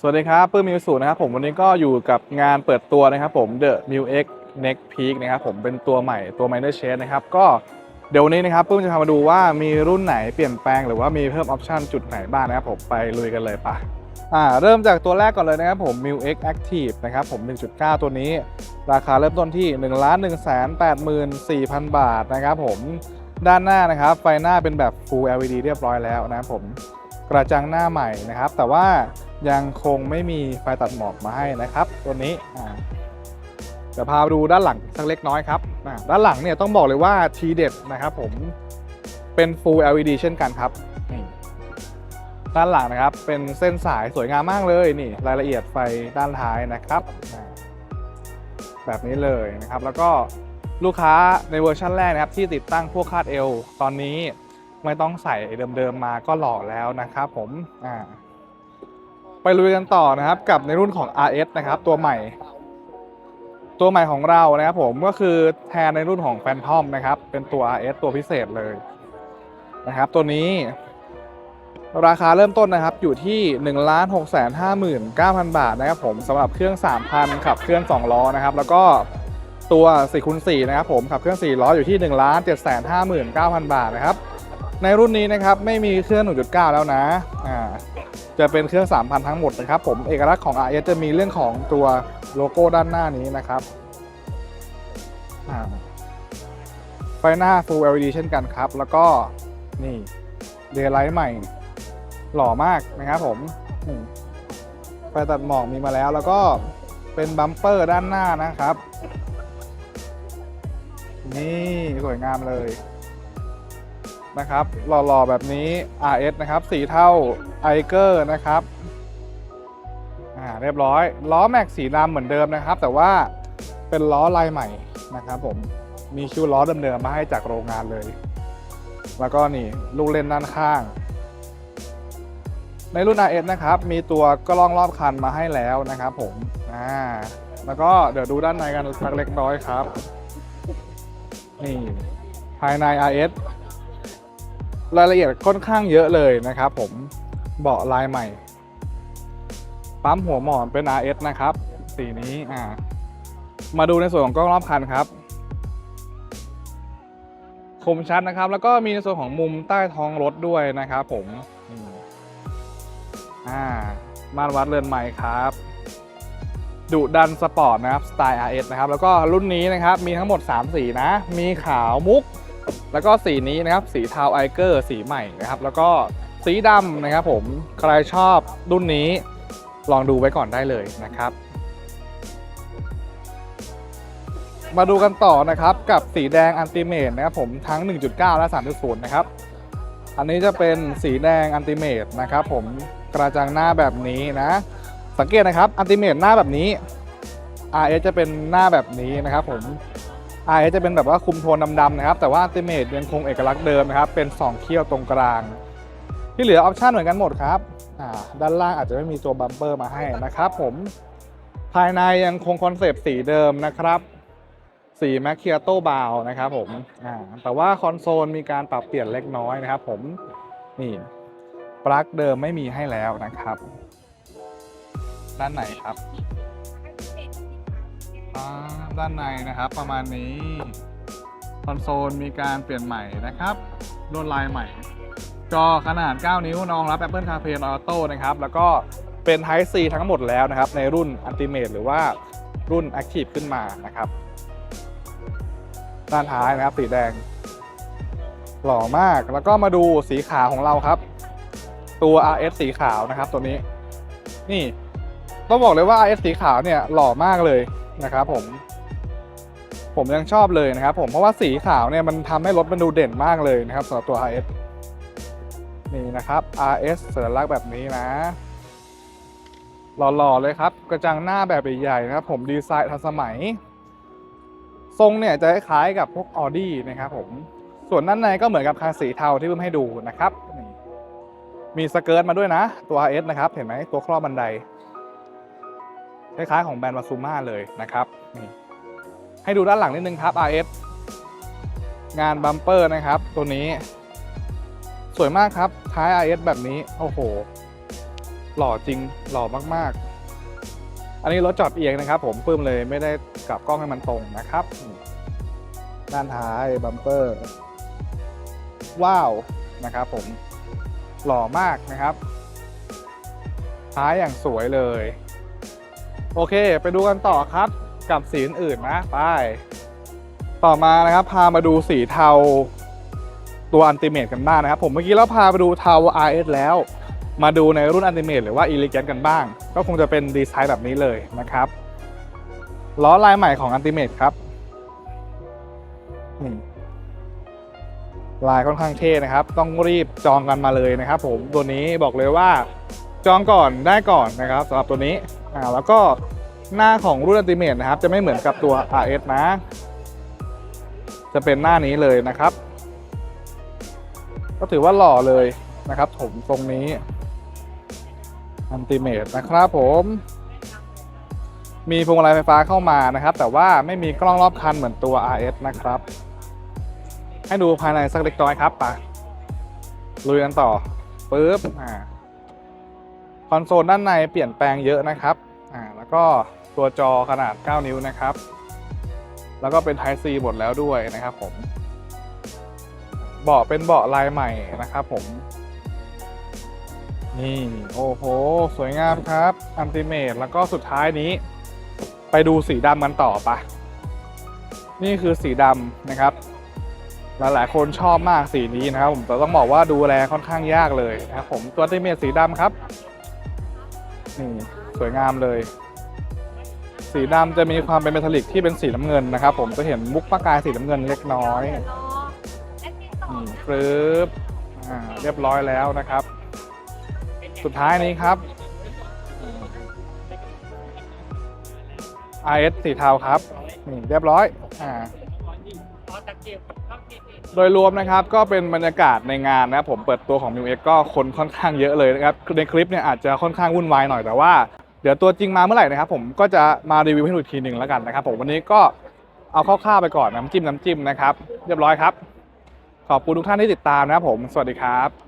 สวัสดีครับปื้มมิวสูนะครับผมวันนี้ก็อยู่กับงานเปิดตัวนะครับผม The m u X Next Peak นะครับผมเป็นตัวใหม่ตัว Minor Shade นะครับก็เดี๋ยววันนี้นะครับปื้มจะพามาดูว่ามีรุ่นไหนเปลี่ยนแปลงหรือว่ามีเพิ่มออปชันจุดไหนบ้างนะครับผมไปลุยกันเลยปะอ่าเริ่มจากตัวแรกก่อนเลยนะครับผม m u X Active นะครับผม 1.9 ตัวนี้ ราคาเริ่มต้นที่ 1 1 8 4 0 0 0 บาทนะครับผมด้านหน้านะครับไฟหน้าเป็นแบบ Full LED เรียบร้อยแล้วนะครับผมกระจังหน้าใหม่นะครับแต่ว่า ยังคงไม่มีไฟตัดหมอกมาให้นะครับ ตัวนี้อ่าเดี๋ยวพาดูด้านหลังสักเล็กน้อยครับด้านหลังเนี่ยต้องบอกเลยว่าทีเด็ดนะครับผมเป็น Full LED เช่นกันครับด้านหลังนะครับเป็นเส้นสายสวยงามมากเลยนี่รายละเอียดไฟด้านท้ายนะครับ แบบนี้เลยนะครับ แล้วก็ลูกค้าในเวอร์ชันแรกนะครับ ที่ติดตั้งพวกคาดเอวตอนนี้ไม่ต้องใส่เดิมๆมาก็หล่อแล้วนะครับผมอ่า ไปลุยกันต่อนะครับกับในรุ่นของ RS นะครับตัวใหม่ ตัวใหม่ของเรานะครับผมก็คือแทนในรุ่นของ Phantom นะครับ เป็นตัว RS ตัวพิเศษเลยนะครับ ตัวนี้ราคาเริ่มต้นนะครับอยู่ที่ 1 6 5 9 0 0 0 บาทนะครับผมสำหรับเครื่อง 3,000 ขับเครื่อง 2 ล้อนะครับ แล้วก็ตัว4คูณ4นะครับผมขับเครื่อง 4 ล้ออยู่ที่ 1 7 5 9 0 0 0 บาทนะครับ ในรุ่นนี้นะครับไม่มีเครื่อง 1.9 แล้วนะอ่า จะเป็นเครื่อง 3,000 ทั้งหมดนะครับผมเอกลักษณ์ของ RS จะมีเรื่องของตัวโลโก้ด้านหน้านี้นะครับไฟหน้า Full LED เช่นกันครับ แล้วก็นี่เดย์ไลท์ใหม่ หล่อมากนะครับผมไฟตัดหมอกมีมาแล้ว แล้วก็เป็นบัมเปอร์ด้านหน้านะครับ นี่ สวยงามเลย นะครับหล่อๆแบบนี้ RS นะครับสีเท่าไอเกอร์นะครับอ่าเรียบร้อย ล้อแม็กสีดำเหมือนเดิมนะครับ แต่ว่าเป็นล้อลายใหม่นะครับผมมีคิวล้อเดิมๆมาให้จากโรงงานเลย แล้วก็นี่ลูกเล่นด้านข้าง ในรุ่น RS นะครับ มีตัวกล้องรอบคันมาให้แล้วนะครับผมอ่าแล้วก็เดี๋ยวดูด้านในกันสักเล็กน้อยครับ นี่ภายใน RS รายละเอียดค่อนข้างเยอะเลยนะครับผมเบาะลายใหม่ ปั๊มหัวหมอนเป็น RS นะครับ สีนี้อ่ามาดูในส่วนของกล้องรอบคันครับ คมชัดนะครับ แล้วก็มีในส่วนของมุมใต้ท้องรถด้วยนะครับผมอ่าม่าวัดเรือนใหม่ครับดุดันสปอร์ตนะครับสไตล์ RS นะครับ แล้วก็รุ่นนี้นะครับ มีทั้งหมด 3 สีนะ มีขาวมุก แล้วก็สีนี้นะครับสีเทาไอเกอร์สีใหม่นะครับแล้วก็สีดำนะครับผมใครชอบรุ่นนี้ลองดูไว้ก่อนได้เลยนะครับ มาดูกันต่อนะครับกับสีแดงอันติเมตนะครับผมทั้ง 1.9 และ 3.0 นะครับ อันนี้จะเป็นสีแดงอันติเมตนะครับผมกระจังหน้าแบบนี้นะ สังเกตนะครับอันติเมตหน้าแบบนี้ RS จะเป็นหน้าแบบนี้นะครับผม RS จะเป็นแบบว่าคุมโทนดำๆนะครับ แต่ว่าอัลติเมทยังคงเอกลักษณ์เดิมนะครับ เป็น 2 เขี้ยวตรงกลาง ที่เหลือออปชันเหมือนกันหมดครับด้านล่างอาจจะไม่มีตัวบัมเปอร์มาให้นะครับผมภายในยังคงคอนเซปต์สีเดิมนะครับสีแมคเคียโตบาวนะครับผมแต่ว่าคอนโซลมีการปรับเปลี่ยนเล็กน้อยนะครับผมนี่ปลั๊กเดิมไม่มีให้แล้วนะครับ ด้านไหนครับ ด้านในนะครับประมาณนี้คอนโซลมีการเปลี่ยนใหม่นะครับลวดลายใหม่ จอขนาด 9 นิ้วรองรับ Apple CarPlay Auto นะครับ แล้วก็เป็น Type C ทั้งหมดแล้วนะครับ ในรุ่น Ultimate หรือว่ารุ่น Active ขึ้นมานะครับ ด้านท้ายนะครับสีแดง หล่อมากแล้วก็มาดูสีขาวของเราครับ ตัว RS สีขาวนะครับตัวนี้ นี่ต้องบอกเลยว่า RS สีขาวเนี่ยหล่อมากเลย นะครับผม ผมยังชอบเลยนะครับผมเพราะว่าสีขาวเนี่ยมันทำให้รถมันดูเด่นมากเลยนะครับสำหรับตัว RS นี่นะครับ RS สัญลักษณ์แบบนี้นะหล่อๆเลยครับ กระจังหน้าแบบใหญ่ๆนะครับ ผมดีไซน์ทันสมัย ทรงเนี่ยจะคล้ายกับพวก Audi นะครับผมส่วนด้านในก็เหมือนกับคันสีเทาที่เพิ่มให้ดูนะครับ มีสเกิร์ตมาด้วยนะ ตัว RS นะครับ เห็นไหมตัวครอบบันได คล้ายๆของแบรนด์วาซูมาเลยนะครับนี่ให้ดูด้านหลังนิดนึงครับ RS งานบัมเปอร์นะครับ ตัวนี้ สวยมากครับท้าย RS แบบนี้ โอ้โห หล่อจริงหล่อมากๆ อันนี้รถจอดเอียงนะครับ ผมปื้มเลยไม่ได้กลับกล้องให้มันตรงนะครับ ด้านท้ายบัมเปอร์ ว้าวนะครับ ผมหล่อมากนะครับ ท้ายอย่างสวยเลย โอเค ไปดูกันต่อครับกับสีอื่นๆนะไปต่อมานะครับ พามาดูสีเทาตัวอันติเมตกันบ้างนะครับ ผมเมื่อกี้เราพาไปดูเทา RS แล้ว มาดูในรุ่นอันติเมตหรือว่า e l e g a n t กันบ้าง ก็คงจะเป็นดีไซน์แบบนี้เลยนะครับล้อลายใหม่ของอันติเมตครับลายค่อนข้างเท่นะครับ ต้องรีบจองกันมาเลยนะครับ ผมตัวนี้บอกเลยว่าจองก่อนได้ก่อนนะครับสำหรับตัวนี้ อ่าแล้วก็หน้าของรุ่นอันติเมตนะครับ จะไม่เหมือนกับตัว RS นะ จะเป็นหน้านี้เลยนะครับ ก็ถือว่าหล่อเลยนะครับผมตรงนี้อันติเมตนะครับผมมีพวงมาลัยไฟฟ้าเข้ามานะครับ แต่ว่าไม่มีกล้องรอบคันเหมือนตัว RS นะครับ ให้ดูภายในสักเล็กน้อยครับไปลุยกันต่อปึ๊บอ่าคอนโซลด้านในเปลี่ยนแปลงเยอะนะครับ อ่าแล้วก็ตัวจอขนาด 9 นิ้วนะครับ แล้วก็เป็น Type C หมดแล้วด้วยนะครับผม เบาะเป็นเบาะลายใหม่นะครับผม นี่โอ้โห สวยงามครับอันติเมตแล้วก็สุดท้ายนี้ ไปดูสีดำกันต่อปะนี่คือสีดำนะครับ หลายๆ คนชอบมากสีนี้นะครับผมแต่ต้องบอกว่าดูแลค่อนข้างยากเลยนะครับผมตัวอันติเมตสีดำครับนี่ สวยงามเลย สีดำจะมีความเป็นเมทัลลิกที่เป็นสีน้ำเงินนะครับ ผมจะเห็นมุกประกายสีน้ำเงินเล็กน้อยนี่ปรึ๊บอ่าเรียบร้อยแล้วนะครับ สุดท้ายนี้ครับอ่า RS สีเทาครับนี่เรียบร้อยอ่าโดยรวมนะครับก็เป็นบรรยากาศในงานนะครับผมเปิดตัวของ m ิวเก็คนค่อนข้างเยอะเลยนะครับในคลิปเนี่ยอาจจะค่อนข้างวุ่นวายหน่อยแต่ว่า เดี๋ยวตัวจริงมาเมื่อไหร่นะครับผมก็จะมารีวิวให้ดูอีกทีหนึ่งแล้วกันนะครับผมวันนี้ก็เอาคร่าวๆไปก่อนน้ำจิ้มน้ำจิ้มนะครับ เรียบร้อยครับ ขอบคุณทุกท่านที่ติดตามนะครับผม สวัสดีครับ